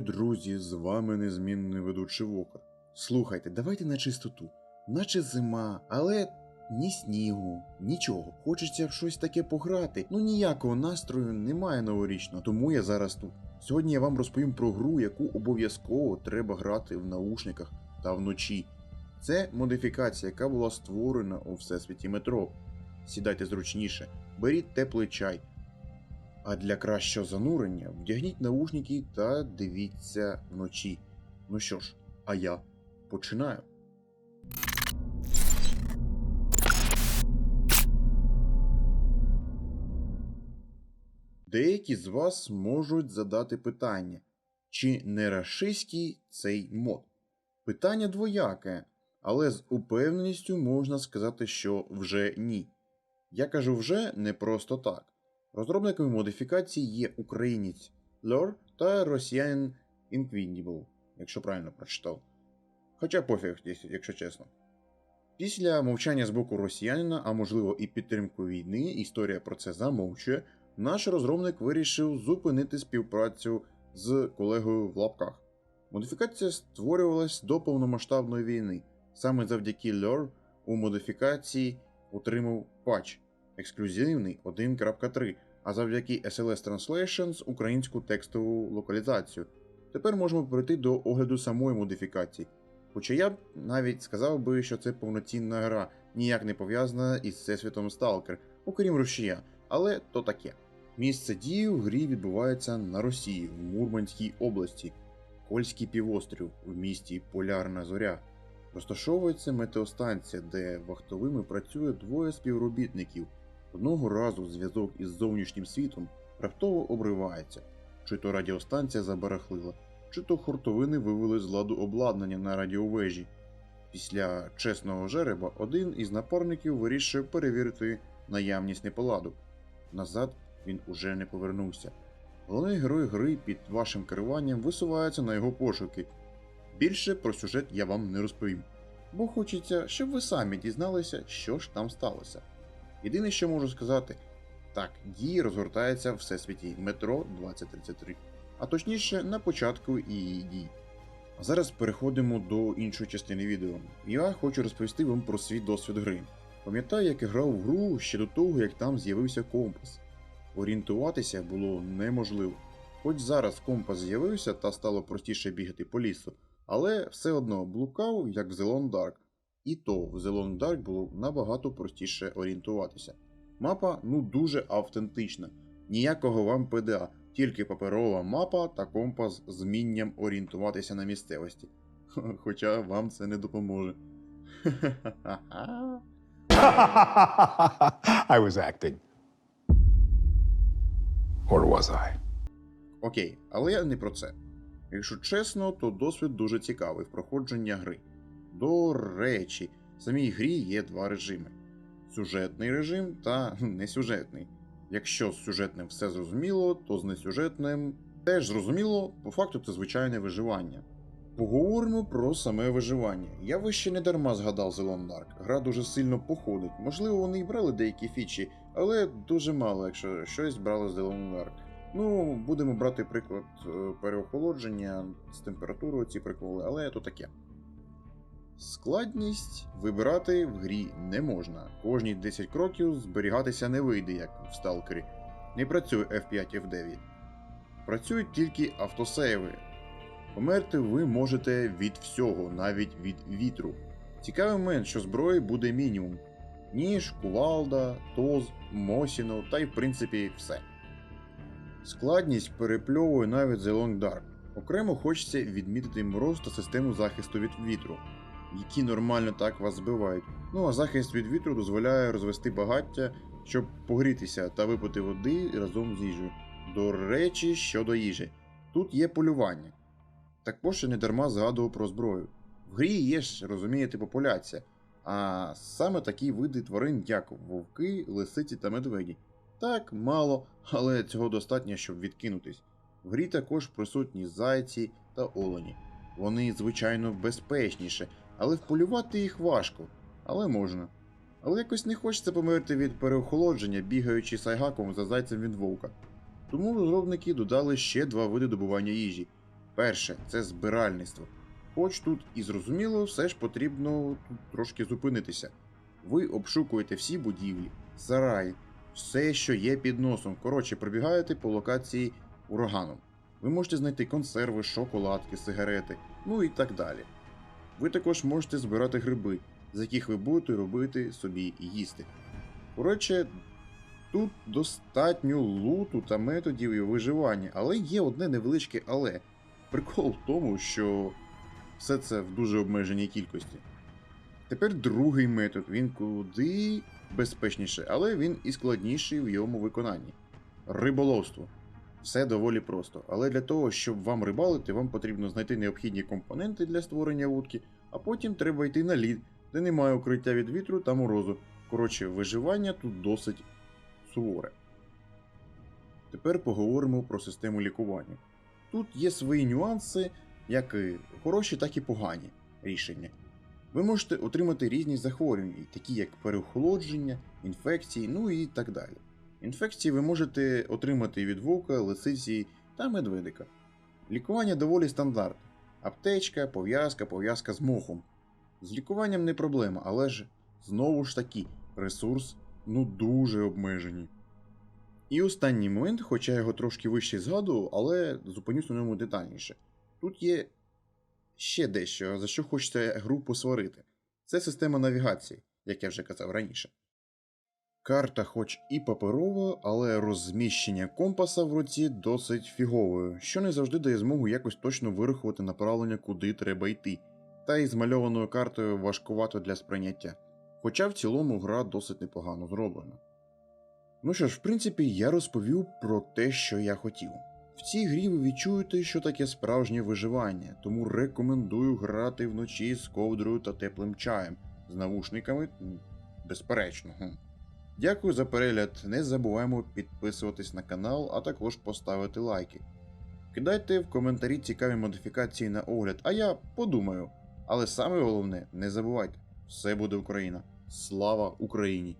друзі, з вами незмінний ведучий Вокер. Слухайте, давайте на чистоту. Наче зима, але ні снігу, нічого. Хочеться в щось таке пограти. Ну ніякого настрою немає новорічного, тому я зараз тут. Сьогодні я вам розповім про гру, яку обов'язково треба грати в наушниках та вночі. Це модифікація, яка була створена у всесвіті метро. Сідайте зручніше, беріть теплий чай. А для кращого занурення вдягніть наушники та дивіться вночі. Ну що ж, а я починаю. Деякі з вас можуть задати питання, чи не рашистський цей мод? Питання двояке, але з упевненістю можна сказати, що вже ні. Я кажу вже не просто так. Розробниками модифікації є українець Lore та росіянин Inquindible, якщо правильно прочитав. Хоча пофіг, якщо чесно. Після мовчання з боку росіянина, а можливо і підтримку війни, історія про це замовчує, наш розробник вирішив зупинити співпрацю з колегою в лапках. Модифікація створювалась до повномасштабної війни. Саме завдяки Lure у модифікації отримав патч ексклюзивний 1.3, а завдяки SLS Translations українську текстову локалізацію. Тепер можемо перейти до огляду самої модифікації. Хоча я б навіть сказав би, що це повноцінна гра, ніяк не пов'язана із всесвітом Stalker, окрім рушія, але то таке. Місце дії в грі відбувається на Росії, в Мурманській області, Кольський півострів в місті Полярна Зоря. Розташовується метеостанція, де вахтовими працює двоє співробітників. Одного разу зв'язок із зовнішнім світом раптово обривається, чи то радіостанція забарахлила, чи то хуртовини вивели з ладу обладнання на радіовежі. Після чесного жереба один із напарників вирішує перевірити наявність неполадок. Назад він уже не повернувся. Головний герой гри під вашим керуванням висувається на його пошуки. Більше про сюжет я вам не розповім, бо хочеться, щоб ви самі дізналися, що ж там сталося. Єдине, що можу сказати, так, дії розгортається в всесвіті метро 2033, а точніше на початку її дій. А зараз переходимо до іншої частини відео. Я хочу розповісти вам про свій досвід гри. Пам'ятаю, як я грав в гру ще до того, як там з'явився компас. Орієнтуватися було неможливо. Хоч зараз компас з'явився та стало простіше бігати по лісу, але все одно блукав, як в The Dark. І то в The Long Dark було набагато простіше орієнтуватися. Мапа ну дуже автентична, ніякого вам ПДА, тільки паперова мапа та компас з вмінням орієнтуватися на місцевості. Хоча вам це не допоможе. I was acting. Or was I? Окей, але я не про це. Якщо чесно, то досвід дуже цікавий в проходження гри. До речі, в самій грі є два режими: сюжетний режим та несюжетний. Якщо з сюжетним все зрозуміло, то з несюжетним теж зрозуміло, по факту це звичайне виживання. Поговоримо про саме виживання. Я вище не дарма згадав The Long Dark. Гра дуже сильно походить. Можливо, вони і брали деякі фічі, але дуже мало, якщо щось брали з The Long Dark. Ну, будемо брати приклад е, переохолодження з температурою ці приколи, але то таке. Складність вибирати в грі не можна. Кожні 10 кроків зберігатися не вийде, як в сталкері. Не працює F5 F9. Працюють тільки автосейви. Померти ви можете від всього, навіть від вітру. Цікавий момент, що зброї буде мінімум: ніж, кувалда, тоз, мосіно та й в принципі все. Складність перепльовує навіть The Long Dark. Окремо хочеться відмітити мороз та систему захисту від вітру, які нормально так вас збивають. Ну а захист від вітру дозволяє розвести багаття, щоб погрітися та випити води разом з їжею. До речі, щодо їжі, тут є полювання. Також я не дарма згадував про зброю. В грі є ж, розумієте, популяція, а саме такі види тварин, як вовки, лисиці та медведі. Так, мало, але цього достатньо, щоб відкинутись. В грі також присутні зайці та олені. Вони, звичайно, безпечніше, але вполювати їх важко, але можна. Але якось не хочеться померти від переохолодження, бігаючи сайгаком за зайцем від вовка. Тому розробники додали ще два види добування їжі Перше це збиральництво. Хоч тут і зрозуміло, все ж потрібно трошки зупинитися. Ви обшукуєте всі будівлі, сараї, все, що є під носом. Коротше, пробігаєте по локації ураганом. Ви можете знайти консерви, шоколадки, сигарети, ну і так далі. Ви також можете збирати гриби, з яких ви будете робити собі їсти. Коротше, тут достатньо луту та методів виживання, але є одне невеличке але. Прикол в тому, що все це в дуже обмеженій кількості. Тепер другий метод, він куди безпечніше, але він і складніший в йому виконанні. Риболовство. Все доволі просто, але для того, щоб вам рибалити, вам потрібно знайти необхідні компоненти для створення вудки, а потім треба йти на лід, де немає укриття від вітру та морозу. Коротше, виживання тут досить суворе. Тепер поговоримо про систему лікування. Тут є свої нюанси, як і хороші, так і погані рішення. Ви можете отримати різні захворювання, такі як переохолодження, інфекції, ну і так далі. Інфекції ви можете отримати від вовка, лисиці та медведика. Лікування доволі стандартне. Аптечка, пов'язка, пов'язка з мохом. З лікуванням не проблема, але ж знову ж таки, ресурс ну дуже обмежений. І останній момент, хоча я його трошки вище згадував, але зупинюсь на ньому детальніше. Тут є ще дещо, за що хочеться гру посварити. Це система навігації, як я вже казав раніше. Карта, хоч і паперова, але розміщення компаса в руці досить фіговою, що не завжди дає змогу якось точно вирахувати направлення, куди треба йти, та й змальованою картою важкувато для сприйняття. Хоча в цілому гра досить непогано зроблена. Ну що ж, в принципі, я розповів про те, що я хотів. В цій грі ви відчуєте, що таке справжнє виживання, тому рекомендую грати вночі з ковдрою та теплим чаєм, з навушниками, безперечно. Дякую за перегляд. Не забуваємо підписуватись на канал, а також поставити лайки. Кидайте в коментарі цікаві модифікації на огляд, а я подумаю. Але саме головне, не забувайте, все буде Україна. Слава Україні!